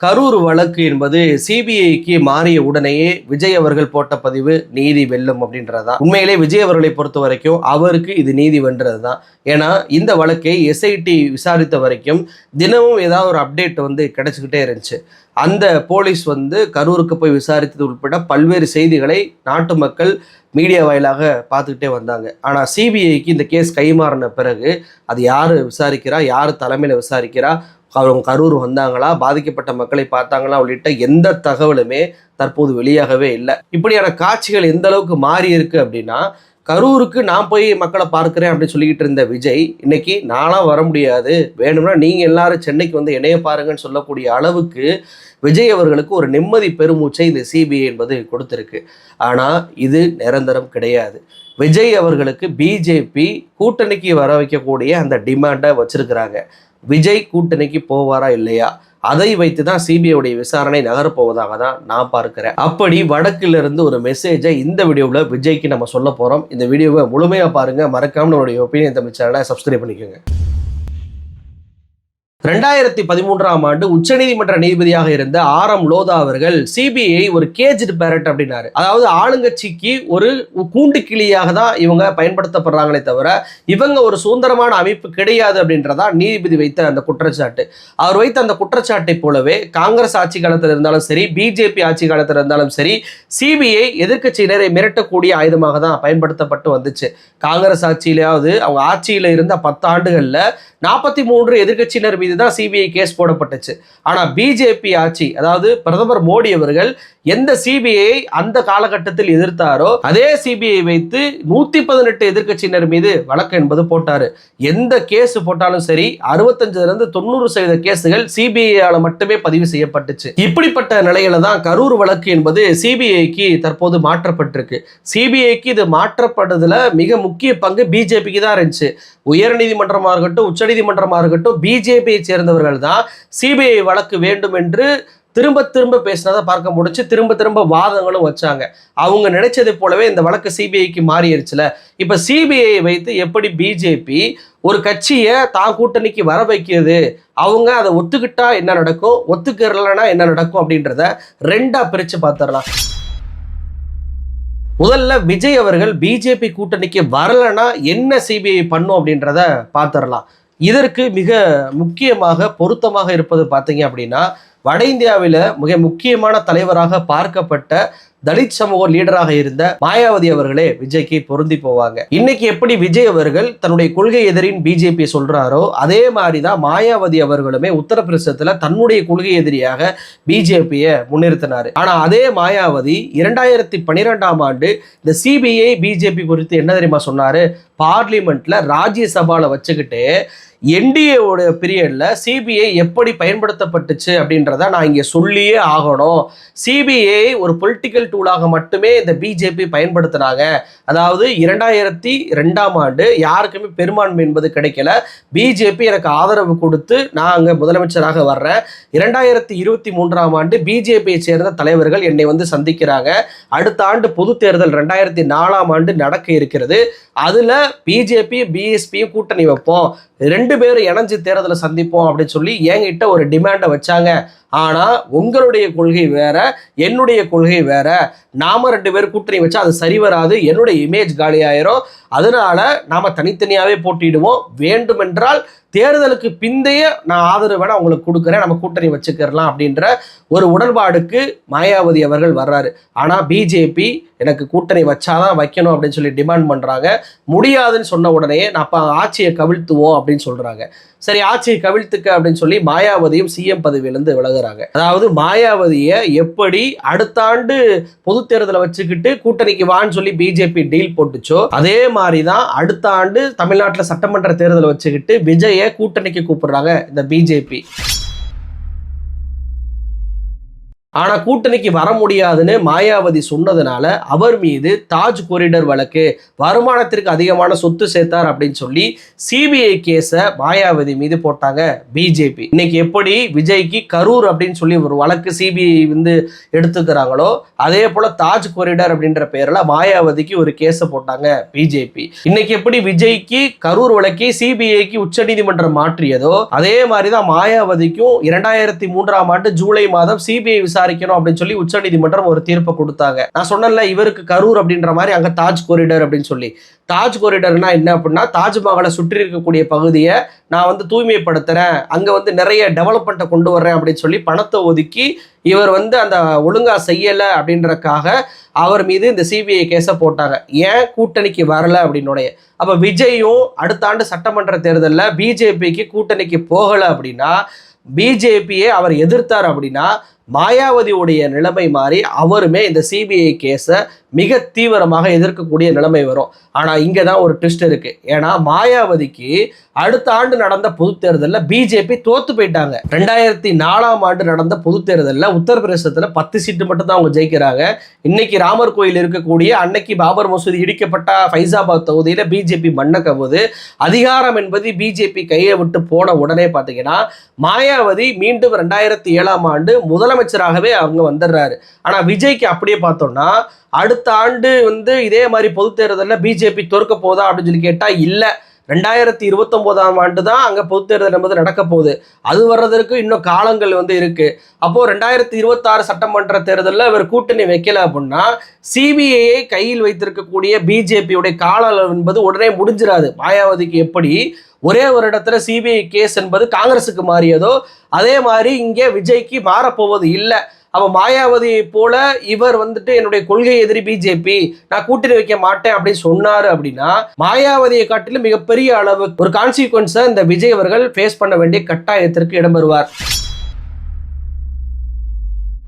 கரூர் வழக்கு என்பது சிபிஐக்கு மாறிய உடனேயே விஜய் அவர்கள் போட்ட பதிவு நீதி வெல்லும் அப்படின்றதா. உண்மையிலே விஜய் அவர்களை பொறுத்த வரைக்கும் அவருக்கு இது நீதி வென்றது தான் ஏன்னா இந்த வழக்கை எஸ்ஐடி விசாரித்த வரைக்கும் தினமும் ஏதாவது ஒரு அப்டேட் வந்து கிடைச்சிக்கிட்டே இருந்துச்சு. அந்த போலீஸ் வந்து கரூருக்கு போய் விசாரித்தது உட்பட பல்வேறு செய்திகளை நாட்டு மக்கள் மீடியா வாயிலாக பார்த்துக்கிட்டே வந்தாங்க. ஆனால் சிபிஐக்கு இந்த கேஸ் கைமாறின பிறகு அது யார் விசாரிக்கிறா யார் தலைமையில் விசாரிக்கிறா அவங்க கரூர் வந்தாங்களா பாதிக்கப்பட்ட மக்களை பார்த்தாங்களா உள்ளிட்ட எந்த தகவலுமே தற்போது வெளியாகவே இல்லை. இப்படியான காட்சிகள் எந்த அளவுக்கு மாறி இருக்கு அப்படின்னா கரூருக்கு நான் போய் மக்களை பார்க்குறேன் அப்படின்னு சொல்லிக்கிட்டு இருந்த விஜய் இன்னைக்கு நானாக வர முடியாது. வேணும்னா நீங்கள் எல்லாரும் சென்னைக்கு வந்து இணைய பாருங்கன்னு சொல்லக்கூடிய அளவுக்கு விஜய் அவர்களுக்கு ஒரு நிம்மதி பெருமூச்சை இந்த சிபிஐ என்பது கொடுத்துருக்கு. ஆனால் இது நிரந்தரம் கிடையாது. விஜய் அவர்களுக்கு பிஜேபி கூட்டணிக்கு வர வைக்கக்கூடிய அந்த டிமாண்டை வச்சுருக்கிறாங்க. விஜய் கூட்டணிக்கு போவாரா இல்லையா? அதை வைத்து தான் சிபிஐடைய விசாரணை நகரப்போவதாக தான் நான் பார்க்கிறேன். அப்படி வடக்கிலிருந்து ஒரு மெசேஜை இந்த வீடியோவில் விஜய்க்கு நம்ம சொல்ல போகிறோம் இந்த வீடியோவை முழுமையாக பாருங்கள் மறக்காமல் நம்மளுடைய ஒப்பீனியன் தமிழ் சேனலை சப்ஸ்கிரைப் பண்ணிக்கோங்க. ரெண்டாயிரத்தி பதிமூன்றாம் ஆண்டு உச்சநீதிமன்ற நீதிபதியாக இருந்த ஆர் எம் லோதா அவர்கள் சிபிஐ ஒரு கேஜ்டு பேரட் அப்படின்னாரு. அதாவது ஆளுங்கட்சிக்கு ஒரு கூண்டு கிளியாக தான் இவங்க பயன்படுத்தப்படுறாங்களே தவிர இவங்க ஒரு சுதந்திரமான அமைப்பு கிடையாது அப்படின்றதா நீதிபதி வைத்த அந்த குற்றச்சாட்டு. அவர் வைத்த அந்த குற்றச்சாட்டை போலவே காங்கிரஸ் ஆட்சி காலத்தில் இருந்தாலும் சரி பிஜேபி ஆட்சி காலத்தில் இருந்தாலும் சரி சிபிஐ எதிர்க்கட்சியினரை மிரட்டக்கூடிய ஆயுதமாக தான் பயன்படுத்தப்பட்டு வந்துச்சு. காங்கிரஸ் ஆட்சியிலாவது அவங்க ஆட்சியில் இருந்த பத்தாண்டுகளில் நாற்பத்தி மூன்று எதிர்க்கட்சியினர் மீது தான் சிபிஐ கேஸ் போடப்பட்டுச்சு. ஆனால் பிஜேபி ஆட்சி அதாவது பிரதமர் மோடி அவர்கள் எந்த சிபிஐ அந்த காலகட்டத்தில் எதிர்த்தாரோ அதே சிபிஐ வைத்து நூத்தி பதினெட்டு எதிர்க்கட்சியினர் மீது வழக்கு என்பது போட்டாரு. எந்த கேஸ் போட்டாலும் சரி அறுபத்தஞ்சுல இருந்து தொண்ணூறு சதவீத கேஸுகள் சிபிஐயால மட்டுமே பதிவு செய்யப்பட்டுச்சு. இப்படிப்பட்ட நிலையில தான் கரூர் வழக்கு என்பது சிபிஐக்கு தற்போது மாற்றப்பட்டிருக்கு. சிபிஐக்கு இது மாற்றப்படுதுல மிக முக்கிய பங்கு பிஜேபிக்கு தான் இருந்துச்சு. உயர்நீதிமன்றமாக இருக்கட்டும் உச்சநீதிமன்றமாக இருக்கட்டும் பிஜேபியை சேர்ந்தவர்கள் தான் சிபிஐ வழக்கு வேண்டும் என்று திரும்ப திரும்ப பேசினதை பார்க்க முடிச்சு திரும்ப திரும்ப வாதங்களும் வச்சாங்க. அவங்க நினைச்சதை போலவே இந்த வழக்கு சிபிஐக்கு மாறிடுச்சுல இப்ப சிபிஐ வைத்து எப்படி பிஜேபி ஒரு கட்சியை தான் கூட்டணிக்கு வர வைக்கிறது? அவங்க அதை ஒத்துக்கிட்டா என்ன நடக்கும்? ஒத்துக்கிறலனா என்ன நடக்கும் அப்படின்றத ரெண்டா பிரிச்சு பார்த்துடலாம் முதல்ல விஜய் அவர்கள் பிஜேபி கூட்டணிக்கு வரலைன்னா என்ன சிபிஐ பண்ணும் அப்படின்றத பார்த்துடலாம் இதற்கு மிக முக்கியமாக பொருத்தமாக இருப்பது பார்த்தீங்க அப்படின்னா வட இந்தியாவில் மிக முக்கியமான தலைவராக பார்க்கப்பட்ட தலித் சமூக லீடராக இருந்த மாயாவதி அவர்களே விஜய்க்கு பொருந்தி போவாங்க. இன்னைக்கு எப்படி விஜய் அவர்கள் தன்னுடைய கொள்கை எதிரின் பிஜேபி சொல்றாரோ அதே மாதிரி தான் மாயாவதி அவர்களுமே உத்தரப்பிரதேசத்துல தன்னுடைய கொள்கை எதிரியாக பிஜேபியை முன்னிறுத்தினாரு. ஆனா அதே மாயாவதி இரண்டாயிரத்தி பன்னிரெண்டாம் ஆண்டு இந்த சிபிஐ பிஜேபி குறித்து என்ன தெரியுமா சொன்னாரு? பார்லிமெண்ட்ல ராஜ்யசபால வச்சுக்கிட்டு என்டிஏவோட பீரியடில் சிபிஐ எப்படி பயன்படுத்தப்பட்டுச்சு அப்படின்றத நான் இங்கே சொல்லியே ஆகணும். சிபிஐ ஒரு பொலிட்டிக்கல் டூலாக மட்டுமே இந்த பிஜேபி பயன்படுத்தினாங்க. அதாவது இரண்டாயிரத்தி ரெண்டாம் ஆண்டு யாருக்குமே பெரும்பான்மை என்பது கிடைக்கல. பிஜேபி எனக்கு ஆதரவு கொடுத்து நான் அங்கே முதலமைச்சராக வர்றேன். இரண்டாயிரத்தி இருபத்தி மூன்றாம் ஆண்டு பிஜேபியை சேர்ந்த தலைவர்கள் என்னை வந்து சந்திக்கிறாங்க. அடுத்த ஆண்டு பொது தேர்தல் ரெண்டாயிரத்தி நாலாம் ஆண்டு நடக்க இருக்கிறது. அதில் பிஜேபி பிஎஸ்பியும் கூட்டணி வைப்போம். ரெண்டு பேரும் இணைஞ்சு தேர்தலை சந்திப்போம் அப்படின்னு சொல்லி என்கிட்ட ஒரு டிமாண்டை வச்சாங்க. ஆனால் உங்களுடைய கொள்கை வேற என்னுடைய கொள்கை வேற. நாம ரெண்டு பேர் கூட்டணி வச்சா அது சரி வராது. என்னுடைய இமேஜ் காலியாயிரும். அதனால நாம தனித்தனியாகவே போட்டிடுவோம் வேண்டுமென்றால் தேர்தலுக்கு பிந்தைய நான் ஆதரவு வேணா உங்களுக்கு கொடுக்குறேன். நம்ம கூட்டணி வச்சுக்கிறலாம் அப்படின்ற ஒரு உடன்பாடுக்கு மாயாவதி அவர்கள் வர்றாரு. ஆனால் பிஜேபி எனக்கு கூட்டணி வச்சாதான் வைக்கணும் அப்படின்னு சொல்லி டிமாண்ட் பண்ணுறாங்க முடியாதுன்னு சொன்ன உடனே நான் அப்போ ஆட்சியை கவிழ்த்துவோம் அப்படின்னு சொல்கிறாங்க சரி ஆட்சியை கவிழ்த்துக்க அப்படின்னு சொல்லி மாயாவதியும் சிஎம் பதவியிலேருந்து விலகுறாங்க. அதாவது மாயாவதியை எப்படி அடுத்த ஆண்டு பொது தேர்தலை வச்சுக்கிட்டு கூட்டணிக்கு வான்னு சொல்லி பிஜேபி டீல் போட்டுச்சோ அதே மாதிரி தான் அடுத்த ஆண்டு தமிழ்நாட்டில் சட்டமன்ற தேர்தலை வச்சுக்கிட்டு விஜயை கூட்டணிக்கு கூப்பிடுறாங்க இந்த பிஜேபி. ஆனால் கூட்டணிக்கு வர முடியாதுன்னு மாயாவதி சொன்னதுனால அவர் மீது தாஜ் கொரிடர் வழக்கு வருமானத்திற்கு அதிகமான சொத்து சேர்த்தார் அப்படின்னு சொல்லி சிபிஐ கேஸை மாயாவதி மீது போட்டாங்க பிஜேபி இன்னைக்கு எப்படி விஜய்க்கு கரூர் அப்படின்னு சொல்லி ஒரு வழக்கு சிபிஐ வந்து எடுத்துக்கிறாங்களோ அதே போல தாஜ் கொரிடர் அப்படின்ற பேர்ல மாயாவதிக்கு ஒரு கேஸை போட்டாங்க பிஜேபி இன்னைக்கு எப்படி விஜய்க்கு கரூர் வழக்கை சிபிஐக்கு உச்சநீதிமன்றம் மாற்றியதோ அதே மாதிரி தான் மாயாவதிக்கும் இரண்டாயிரத்தி மூன்றாம் ஆண்டு ஜூலை மாதம் சிபிஐ விசாரிக்கணும் அப்படின்னு சொல்லி உச்சநீதிமன்றம் ஒரு தீர்ப்பை கொடுத்தாங்க. நான் சொன்னேன்ல இவருக்கு கரூர் அப்படின்ற மாதிரி அங்கே தாஜ் கொரிடர் அப்படின்னு சொல்லி. தாஜ் கொரிடர்னா என்ன அப்படின்னா தாஜ்மஹாலை சுற்றி இருக்கக்கூடிய பகுதியை நான் வந்து தூய்மைப்படுத்துறேன். அங்கே வந்து நிறைய டெவலப்மெண்ட்டை கொண்டு வர்றேன் அப்படின்னு சொல்லி பணத்தை ஒதுக்கி இவர் வந்து அந்த ஒழுங்காக செய்யலை அப்படின்றக்காக அவர் மீது இந்த சிபிஐ கேஸை போட்டாங்க. ஏன் கூட்டணிக்கு வரலை அப்படின்னுடைய அப்போ விஜயும் அடுத்த ஆண்டு சட்டமன்ற தேர்தலில் பிஜேபிக்கு கூட்டணிக்கு போகலை அப்படின்னா பிஜேபியை அவர் எதிர்த்தார் அப்படின்னா மாயாவதியுடைய நிலைமை மாறி அவருமே இந்த சிபிஐ கேஸை மிக தீவிரமாக எதிர்க்கக்கூடிய நிலைமை வரும். ஆனால் இங்கே தான் ஒரு ட்விஸ்ட் இருக்குது ஏன்னா மாயாவதிக்கு அடுத்த ஆண்டு நடந்த பொது தேர்தலில் பிஜேபி தோத்து போயிட்டாங்க. ரெண்டாயிரத்தி நாலாம் ஆண்டு நடந்த பொது தேர்தலில் உத்தரப்பிரதேசத்தில் பத்து சீட்டு மட்டும் தான் அவங்க ஜெயிக்கிறாங்க. இன்னைக்கு ராமர் கோயில் இருக்கக்கூடிய அன்னைக்கு பாபர் மசூதி இடிக்கப்பட்ட ஃபைசாபாத் தொகுதியில் பிஜேபி மண்ண கவுது அதிகாரம் என்பது பிஜேபி கையை விட்டு போன உடனே பார்த்தீங்கன்னா மாயாவதி மீண்டும் ரெண்டாயிரத்தி ஏழாம் ஆண்டு முதலமைச்சராகவே அவங்க வந்துடுறாரு. ஆனால் விஜய்க்கு அப்படியே பார்த்தோம்னா அடுத்த ஆண்டு வந்து இதே மாதிரி பொது தேர்தலில் பிஜேபி தோற்க போதா அப்படின்னு சொல்லி கேட்டால் இல்லை. ரெண்டாயிரத்தி இருபத்தொம்போதாம் ஆண்டு தான் அங்கே பொது தேர்தல் என்பது நடக்க போகுது. அது வர்றதற்கு இன்னும் காலங்கள் வந்து இருக்குது அப்போது ரெண்டாயிரத்தி இருபத்தாறு சட்டமன்ற தேர்தலில் இவர் கூட்டணி வைக்கல அப்படின்னா சிபிஐயை கையில் வைத்திருக்கக்கூடிய பிஜேபியுடைய கால அளவு என்பது உடனே முடிஞ்சிடாது மாயாவதிக்கு எப்படி? ஒரே ஒரு இடத்துல சிபிஐ கேஸ் என்பது காங்கிரஸுக்கு மாறியதோ அதே மாதிரி இங்கே விஜய்க்கு மாறப்போவது இல்லை. அப்ப மாயாவதியை போல இவர் வந்துட்டு என்னுடைய கொள்கை எதிரி பிஜேபி நான் கூட்டணி வைக்க மாட்டேன் அப்படின்னு சொன்னாரு அப்படின்னா மாயாவதியை காட்டிலும் மிகப்பெரிய அளவு ஒரு கான்சிக்வன்ஸை இந்த விஜய் அவர்கள் ஃபேஸ் பண்ண வேண்டிய கட்டாயத்திற்கு இடம் வருவார்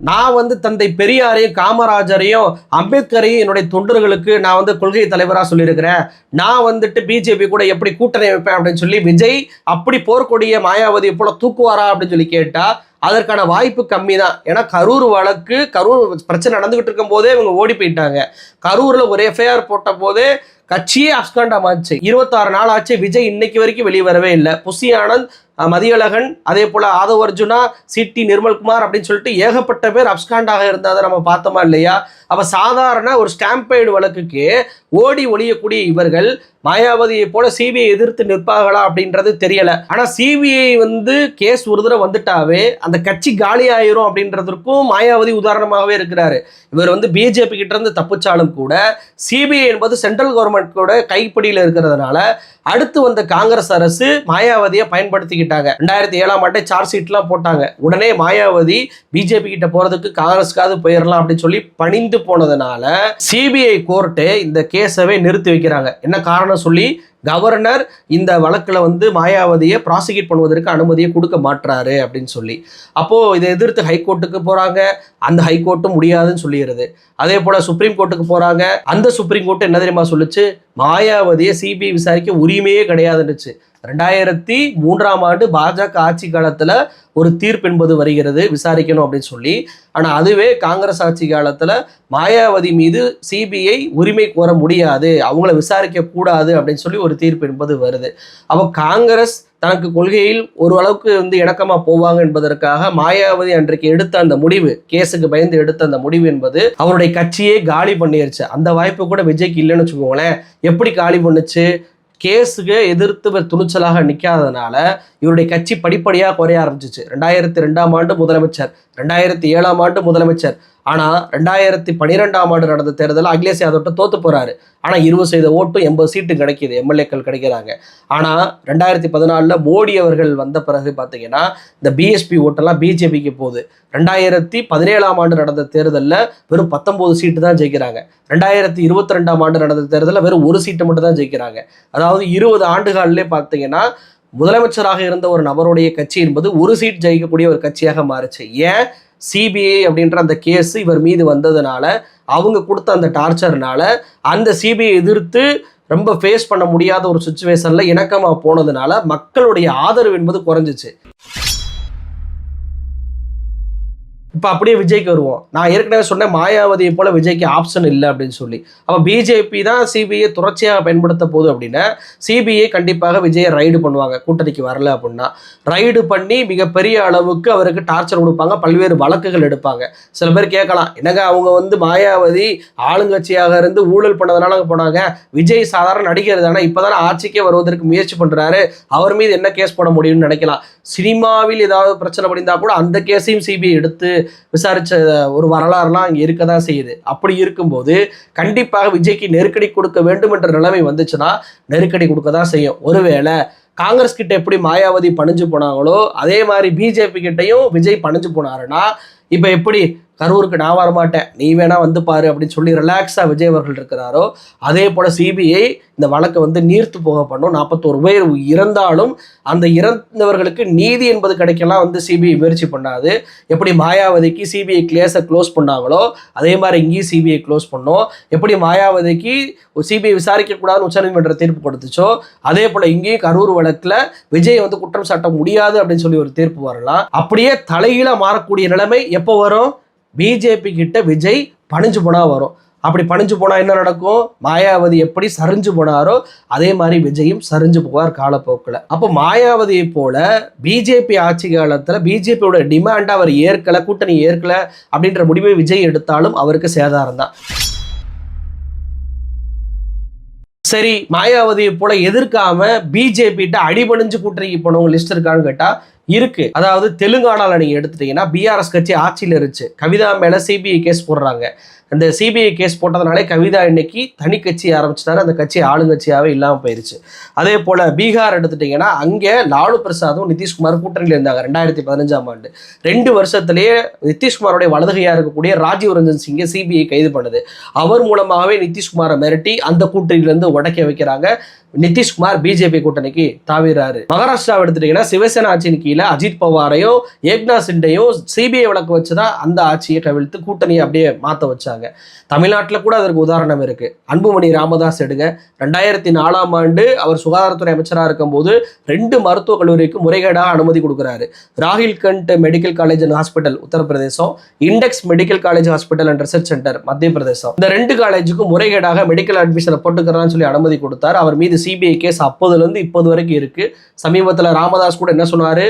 நான் வந்து தந்தை பெரியாரையும் காமராஜரையும் அம்பேத்கரையும் என்னுடைய தொண்டர்களுக்கு நான் வந்து கொள்கை தலைவராக சொல்லியிருக்கிறேன். நான் வந்துட்டு பிஜேபி கூட எப்படி கூட்டணி வைப்பேன் அப்படின்னு சொல்லி விஜய் அப்படி போர்க்கொடிய மாயாவதி போல தூக்குவாரா அப்படின்னு சொல்லி கேட்டால் அதற்கான வாய்ப்பு கம்மி தான் ஏன்னா கரூர் வழக்கு கரூர் பிரச்சனை நடந்துகிட்டு இருக்கும் போதே இவங்க ஓடி போயிட்டாங்க. கரூரில் ஒரு எஃப்ஐஆர் போட்ட போதே கட்சியே அஸ்காண்டமாச்சு இருபத்தாறு நாள் ஆச்சு விஜய் இன்னைக்கு வரைக்கும் வெளியே வரவே இல்லை. புசி ஆனந்த் மதியழகன் அதே போல் ஆதவ் அர்ஜுனா சிட்டி நிர்மல்குமார் அப்படின்னு சொல்லிட்டு ஏகப்பட்ட பேர் அப்ஸ்காண்டாக இருந்ததை நம்ம பார்த்தோமா இல்லையா? அப்போ சாதாரண ஒரு ஸ்டாம்பைடு வழக்குக்கு ஓடி ஒளியக்கூடிய இவர்கள் மாயாவதியை போல சிபிஐ எதிர்த்து நிற்பார்களா அப்படின்றது தெரியல. ஆனா சிபிஐ வந்து கேஸ் ஒரு தடவை வந்துட்டாவே அந்த கட்சி காலி ஆயிரும் அப்படின்றதற்கும் மாயாவதி உதாரணமாகவே இருக்கிறாரு. இவர் வந்து பிஜேபி கிட்ட இருந்து தப்பிச்சாலும் கூட சிபிஐ என்பது சென்ட்ரல் கவர்மெண்ட் கூட கைப்பிடியில் இருக்கிறதுனால அடுத்து வந்த காங்கிரஸ் அரசு மாயாவதியை பயன்படுத்திக்கிட்டு பண்ணிட்டாங்க. ரெண்டாயிரத்தி ஏழாம் ஆண்டே சார்ஜ் ஷீட்லாம் போட்டாங்க. உடனே மாயாவதி பிஜேபி கிட்ட போறதுக்கு காங்கிரஸ்க்காவது போயிடலாம் அப்படின்னு சொல்லி பணிந்து போனதுனால சிபிஐ கோர்ட்டு இந்த கேஸவே நிறுத்தி வைக்கிறாங்க. என்ன காரணம் சொல்லி கவர்னர் இந்த வழக்கில் வந்து மாயாவதியை ப்ராசிக்யூட் பண்ணுவதற்கு அனுமதியை கொடுக்க மாட்டுறாரு அப்படின்னு சொல்லி. அப்போது இதை எதிர்த்து ஹைகோர்ட்டுக்கு போகிறாங்க அந்த ஹைகோர்ட்டும் முடியாதுன்னு சொல்லிடுது அதே போல் சுப்ரீம் கோர்ட்டுக்கு போகிறாங்க அந்த சுப்ரீம் கோர்ட்டு என்ன தெரியுமா சொல்லுச்சு? மாயாவதியை சிபிஐ விசாரிக்க உரிமையே கிடையாதுன்னுச்சு. ரெண்டாயிரத்தி மூன்றாம் ஆண்டு பாஜக ஆட்சி காலத்தில் ஒரு தீர்ப்பு என்பது வருகிறது விசாரிக்கணும் அப்படின்னு சொல்லி. ஆனால் அதுவே காங்கிரஸ் ஆட்சி காலத்தில் மாயாவதி மீது சிபிஐ உரிமை கோர முடியாது அவங்கள விசாரிக்க கூடாது அப்படின்னு சொல்லி ஒரு தீர்ப்பு என்பது வருது. அப்போ காங்கிரஸ் தனக்கு கொள்கையில் ஒரு அளவுக்கு வந்து இணக்கமாக போவாங்க என்பதற்காக மாயாவதி அன்றைக்கு எடுத்த அந்த முடிவு கேஸுக்கு பயந்து எடுத்த அந்த முடிவு என்பது அவருடைய கட்சியே காலி பண்ணிருச்சு. அந்த வாய்ப்பு கூட விஜய்க்கு இல்லைன்னு வச்சுக்கோங்களேன். எப்படி காலி பண்ணுச்சு? கேஸுக்கு எதிர்த்து துணிச்சலாக நிற்காததுனால இவருடைய கட்சி படிப்படியாக குறைய ஆரம்பிச்சிச்சு. ரெண்டாயிரத்தி ரெண்டாம் ஆண்டு முதலமைச்சர் ரெண்டாயிரத்தி ஏழாம் ஆண்டு முதலமைச்சர் ஆனால் ரெண்டாயிரத்தி பன்னிரெண்டாம் ஆண்டு நடந்த தேர்தலில் அகிலேஷ் யாதவ்ட்ட தோத்து போகிறாரு ஆனால் இருபது சதவீத ஓட்டும் எண்பது சீட்டு கிடைக்கிது எம்எல்ஏக்கள் கிடைக்கிறாங்க. ஆனால் ரெண்டாயிரத்தி பதினாலில் மோடி அவர்கள் வந்த பிறகு பார்த்தீங்கன்னா இந்த பிஎஸ்பி ஓட்டெல்லாம் பிஜேபிக்கு போகுது. ரெண்டாயிரத்தி பதினேழாம் ஆண்டு நடந்த தேர்தலில் வெறும் பத்தொம்போது சீட்டு தான் ஜெயிக்கிறாங்க. ரெண்டாயிரத்தி இருபத்தி ரெண்டாம் ஆண்டு நடந்த தேர்தலில் வெறும் ஒரு சீட்டு மட்டும் தான் ஜெயிக்கிறாங்க. அதாவது இருபது ஆண்டுகாலிலே பார்த்தீங்கன்னா முதலமைச்சராக இருந்த ஒரு நபருடைய கட்சி என்பது ஒரு சீட் ஜெயிக்கக்கூடிய ஒரு கட்சியாக மாறுச்சு. ஏன்? சிபிஐ அப்படின்ற அந்த கேஸ் இவர் மீது வந்ததுனால அவங்க கொடுத்த அந்த டார்ச்சர்னால அந்த சிபிஐ எதிர்த்து ரொம்ப ஃபேஸ் பண்ண முடியாத ஒரு சுச்சுவேஷனில் இணக்கமாக போனதுனால மக்களுடைய ஆதரவு என்பது குறைஞ்சிச்சு. இப்போ அப்படியே விஜய்க்கு வருவோம். நான் ஏற்கனவே சொன்னேன் மாயாவதியை போல விஜய்க்கு ஆப்ஷன் இல்லை அப்படின்னு சொல்லி. அப்போ பிஜேபி தான் சிபிஐ தொடர்ச்சியாக பயன்படுத்த போது அப்படின்னா சிபிஐ கண்டிப்பாக விஜயை ரைடு பண்ணுவாங்க. கூட்டணிக்கு வரல அப்படின்னா. ரைடு பண்ணி மிகப்பெரிய அளவுக்கு அவருக்கு டார்ச்சர் கொடுப்பாங்க. பல்வேறு வழக்குகள் எடுப்பாங்க. சில பேர் கேட்கலாம் என்னங்க அவங்க வந்து மாயாவதி ஆளுங்கட்சியாக இருந்து ஊழல் பண்ணதுனால போனாங்க. விஜய் சாதாரண நடிகர் தானே இப்போ தானே ஆட்சிக்கே வருவதற்கு முயற்சி பண்ணுறாரு அவர் மீது என்ன கேஸ் போட முடியும்னு நினைக்கலாம். சினிமாவில் ஏதாவது பிரச்சனை பண்ணியிருந்தா கூட அந்த கேஸையும் சிபிஐ எடுத்து விசாரித்த ஒரு வரலாறுலாம் அங்கே இருக்க தான் செய்யுது. அப்படி இருக்கும்போது கண்டிப்பாக விஜய்க்கு நெருக்கடி கொடுக்க வேண்டும் என்ற நிலைமை வந்துச்சுன்னா நெருக்கடி கொடுக்க தான் செய்யும். ஒருவேளை காங்கிரஸ் கிட்ட எப்படி மாயாவதி பணிஞ்சு போனாங்களோ அதே மாதிரி பிஜேபி கிட்டையும் விஜய் பணிஞ்சு போனாருன்னா இப்போ எப்படி கரூருக்கு நான் வரமாட்டேன். நீ வேணா வந்து பாரு அப்படின்னு சொல்லி ரிலாக்ஸாக விஜய் அவர்கள் இருக்கிறாரோ அதே போல் சிபிஐ இந்த வழக்கை வந்து நீர்த்து போக பண்ணும். நாற்பத்தோரு பேர் இறந்தாலும் அந்த இறந்தவர்களுக்கு நீதி என்பது கிடைக்கலாம் வந்து சிபிஐ முயற்சி பண்ணாது. எப்படி மாயாவதிக்கு சிபிஐ கிளேஸை க்ளோஸ் பண்ணாங்களோ அதே மாதிரி இங்கேயும் சிபிஐ க்ளோஸ் பண்ணோம். எப்படி மாயாவதிக்கு சிபிஐ விசாரிக்கக்கூடாதுன்னு உச்சநீதிமன்ற தீர்ப்பு கொடுத்துச்சோ அதே போல் இங்கேயும் கரூர் வழக்கில் விஜய் வந்து குற்றம் சாட்ட முடியாது அப்படின்னு சொல்லி ஒரு தீர்ப்பு வரலாம். அப்படியே தலைகீழ மாறக்கூடிய நிலைமை எப்போ வரும்? பிஜேபி கிட்ட விஜய் பணிஞ்சு போனால் வரும். அப்படி பணிஞ்சு போனால் என்ன நடக்கும்? மாயாவதி எப்படி சரிஞ்சு போனாரோ அதே மாதிரி விஜயும் சரிஞ்சு போவார் காலப்போக்கில். அப்போ மாயாவதியை போல பிஜேபி ஆட்சி காலத்தில் பிஜேபியோட டிமாண்டை அவர் ஏற்கல கூட்டணி ஏற்கலை அப்படின்ற முடிவை விஜய் எடுத்தாலும் அவருக்கு சேதாரம் தான். சரி மாயாவதியை போல எதிர்க்காம பிஜேபிகிட்ட அடிபணிஞ்சு கூட்டணிக்கு போனவங்க லிஸ்ட் இருக்கான்னு கேட்டால் இருக்கு. அதாவது தெலுங்கானால நீங்க எடுத்துட்டீங்கன்னா பிஆர்எஸ் கட்சி ஆட்சியில் இருந்துச்சு. கவிதா மேல சிபிஐ கேஸ் போடுறாங்க. அந்த சிபிஐ கேஸ் போட்டதுனாலே கவிதா இன்னைக்கு தனி கட்சி ஆரம்பிச்சிட்டாரு. அந்த கட்சி ஆளுங்கட்சியாகவே இல்லாமல் போயிருச்சு. அதே போல் பீகார் எடுத்துட்டிங்கன்னா அங்கே லாலு பிரசாதும் நிதிஷ்குமார் கூட்டணியில் இருந்தாங்க ரெண்டாயிரத்தி பதினஞ்சாம் ஆண்டு. ரெண்டு வருஷத்திலேயே நிதிஷ்குமாரோடைய வலதுகையாக இருக்கக்கூடிய ராஜீவ் ரஞ்சன் சிங்கை சிபிஐ கைது பண்ணுது. அவர் மூலமாகவே நிதிஷ்குமாரை மிரட்டி அந்த கூட்டணியிலேருந்து உடைக்க வைக்கிறாங்க. நிதிஷ்குமார் பிஜேபி கூட்டணிக்கு தாவிறாரு மகாராஷ்டிராவை எடுத்துட்டீங்கன்னா சிவசேனா ஆட்சியின் கீழே அஜித் பவாரையும் ஏக்னா சிண்டையும் சிபிஐ வழக்கு வச்சுதான் அந்த ஆட்சியை கவிழ்த்து கூட்டணியை அப்படியே மாற்ற வச்சாங்க. தமிழ்நாட்டில் கூட அதற்கு உதாரணம் இருக்கு. அன்புமணி ராமதாஸ் எடுங்க. ரெண்டாயிரத்தி நாலாம் ஆண்டு அவர் சுகாதாரத்துறை அமைச்சராக இருக்கும்போது ரெண்டு மருத்துவக் கல்லூரிக்கு முறைகேடாக அனுமதி கொடுக்குறாரு. Rohilkhand medical college and hospital Uttar Pradesh. Index medical college hospital and research centre மத்திய பிரதேசம் இந்த ரெண்டு காலேஜுக்கும் முறைகேடாக மெடிக்கல் அட்மிஷனை போட்டுக்கிறான்னு சொல்லி அனுமதி கொடுத்தார். அவர் மீது சிபிஐ கேஸ் அப்போதுலேருந்து இப்போது வரைக்கும் இருக்கு. சமீபத்தில் ராமதாஸ் கூட என்ன சொன்னாரு?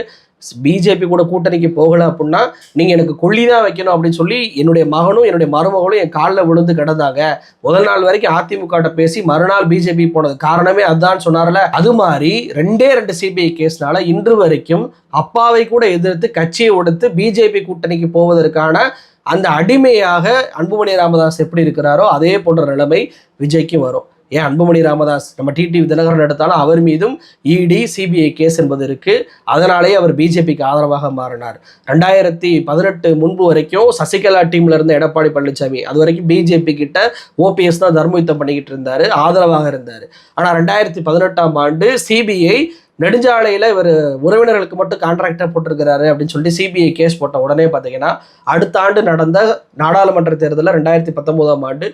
பிஜேபி கூட கூட்டணிக்கு போகலை அப்படின்னா நீங்க எனக்கு கொல்லி தான் வைக்கணும் அப்படின்னு சொல்லி என்னுடைய மகனும் என்னுடைய மருமகளும் என் காலில் விழுந்து கிடந்தாங்க. முதல் நாள் வரைக்கும் அதிமுகட்ட பேசி மறுநாள் பிஜேபி போனது காரணமே அதுதான் சொன்னார்ல. அது மாதிரி ரெண்டே ரெண்டு சிபிஐ கேஸ்னால இன்று வரைக்கும் அப்பாவை கூட எதிர்த்து கட்சியை ஒடுத்து பிஜேபி கூட்டணிக்கு போவதற்கான அந்த அடிமையாக அன்புமணி ராமதாஸ் எப்படி இருக்கிறாரோ அதே போன்ற நிலைமை விஜய்க்கு வரும். ஏன் அன்புமணி ராமதாஸ்? நம்ம டிடிவி தினகரன் எடுத்தாலும் அவர் மீதும் இடி சிபிஐ கேஸ் என்பது இருக்கு. அதனாலேயே அவர் பிஜேபிக்கு ஆதரவாக மாறினார். ரெண்டாயிரத்தி பதினெட்டு முன்பு வரைக்கும் சசிகலா டீம்ல இருந்த எடப்பாடி பழனிசாமி அது வரைக்கும் பிஜேபி கிட்ட ஓபிஎஸ் தான் தர்மயுத்தம் பண்ணிக்கிட்டு இருந்தாரு ஆதரவாக இருந்தார். ஆனால் ரெண்டாயிரத்தி பதினெட்டாம் ஆண்டு சிபிஐ நெடுஞ்சாலையில் இவர் உறவினர்களுக்கு மட்டும் கான்ட்ராக்டாக போட்டிருக்கிறாரு அப்படின்னு சொல்லிட்டு சிபிஐ கேஸ் போட்ட உடனே பார்த்தீங்கன்னா அடுத்த ஆண்டு நடந்த நாடாளுமன்ற தேர்தலில் ரெண்டாயிரத்தி பத்தொன்பதாம் ஆண்டு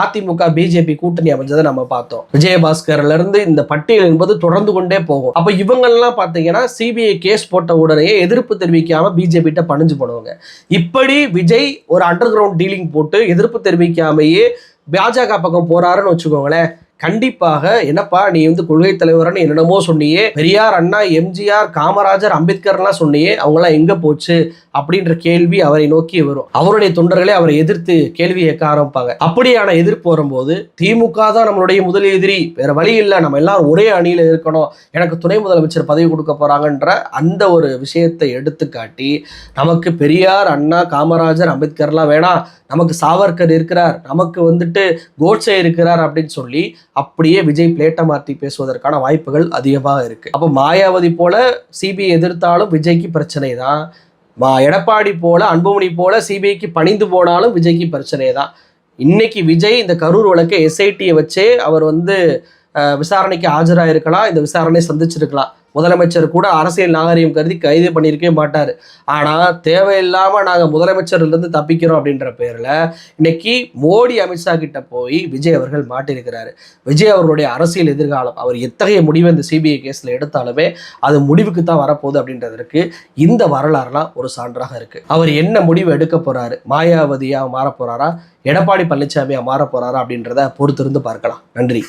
அதிமுக பிஜேபி கூட்டணி அமைஞ்சதை நம்ம பார்த்தோம். விஜயபாஸ்கர்லேருந்து இந்த பட்டியல் என்பது தொடர்ந்து கொண்டே போகும். அப்போ இவங்கெல்லாம் பார்த்தீங்கன்னா சிபிஐ கேஸ் போட்ட உடனே எதிர்ப்பு தெரிவிக்காமல் பிஜேபிகிட்ட பணிஞ்சு போடுவாங்க இப்படி விஜய் ஒரு அண்டர் கிரவுண்ட் டீலிங் போட்டு எதிர்ப்பு தெரிவிக்காமையே பாஜக பக்கம் போறாருன்னு வச்சுக்கோங்களேன். கண்டிப்பாக என்னப்பா நீ வந்து கொள்கை தலைவர்னு என்னென்னமோ சொன்னியே பெரியார் அண்ணா எம்ஜிஆர் காமராஜர் அம்பேத்கர்லாம் சொன்னியே அவங்களாம் எங்கே போச்சு? அப்படின்ற கேள்வி அவரை நோக்கி வரும். அவருடைய தொண்டர்களே அவரை எதிர்த்து கேள்வி கேட்க ஆரம்பிப்பாங்க. அப்படியான எதிர்ப்பு வரும்போது திமுக தான் நம்மளுடைய முதல் எதிரி. வேற வழி இல்லை. நம்ம எல்லாரும் ஒரே அணியில் இருக்கணும். எனக்கு துணை முதலமைச்சர் பதவி கொடுக்க போறாங்கன்ற அந்த ஒரு விஷயத்தை எடுத்துக்காட்டி நமக்கு பெரியார் அண்ணா காமராஜர் அம்பேத்கர்லாம் வேணாம். நமக்கு சாவர்கர் இருக்கிறார். நமக்கு வந்துட்டு கோட்ஸே இருக்கிறார் அப்படின்னு சொல்லி அப்படியே விஜய் பிளேட்டை மாற்றி பேசுவதற்கான வாய்ப்புகள் அதிகமாக இருக்கு. அப்போ மாயாவதி போல சிபிஐ எதிர்த்தாலும் விஜய்க்கு பிரச்சனை தான் மா எடப்பாடி போல அன்புமணி போல சிபிஐக்கு பணிந்து போனாலும் விஜய்க்கு பிரச்சனை தான் இன்னைக்கு விஜய் இந்த கரூர் வழக்கை எஸ்ஐடியை வச்சே அவர் வந்து விசாரணைக்கு விசாரணைக்கு ஆஜராயிருக்கலாம். இந்த விசாரணை சந்திச்சிருக்கலாம். முதலமைச்சர் கூட அரசியல் நாகரிகம் கருதி கைது பண்ணியிருக்கவே மாட்டார். ஆனால் தேவையில்லாமல் நாங்கள் முதலமைச்சர்லேருந்து தப்பிக்கிறோம் அப்படின்ற பேரில் இன்னைக்கு மோடி அமித்ஷா கிட்ட போய் விஜய் அவர்கள் மாட்டியிருக்கிறாரு. விஜய் அவர்களுடைய அரசியல் எதிர்காலம் அவர் எத்தகைய முடிவை இந்த சிபிஐ கேஸில் எடுத்தாலுமே அது முடிவுக்கு தான் வரப்போகுது அப்படின்றதற்கு இந்த வரலாறுலாம் ஒரு சான்றாக இருக்குது அவர் என்ன முடிவு எடுக்க போகிறாரு மாயாவதியாக மாற போகிறாரா எடப்பாடி பழனிசாமியாக மாற போகிறாரா அப்படின்றத பொறுத்திருந்து பார்க்கலாம். நன்றி.